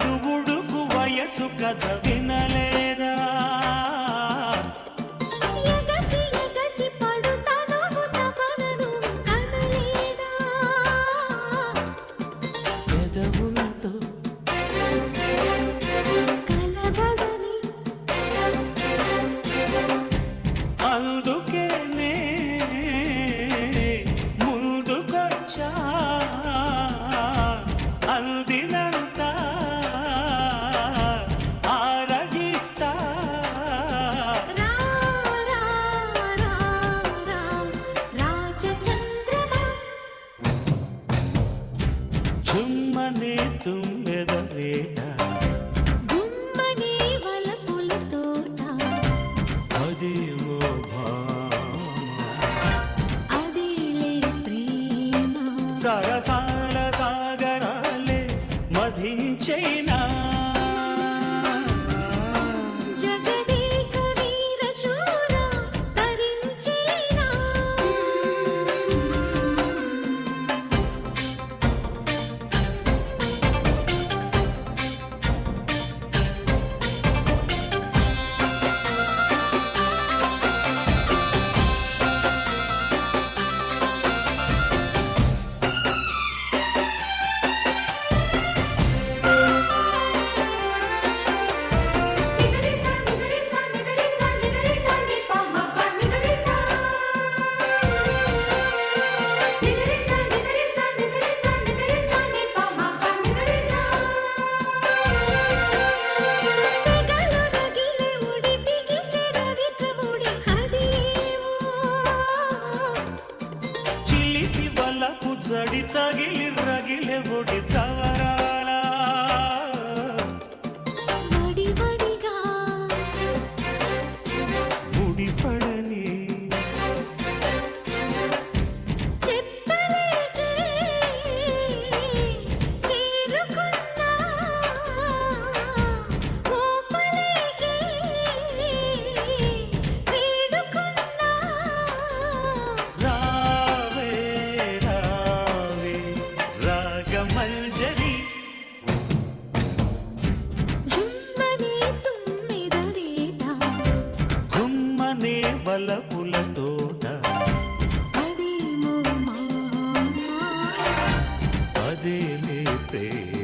నడువుడుకు వయసు కథ వినలేదా? ఝుమ్మనే తుమ్మెద వేళ ಸಡಿತಾಗಿ ಲಿರ್ರಾಗಿ ಲೆಬೋಡಿ తెల్ల పూల తోట. అదేలే ప్రేమ.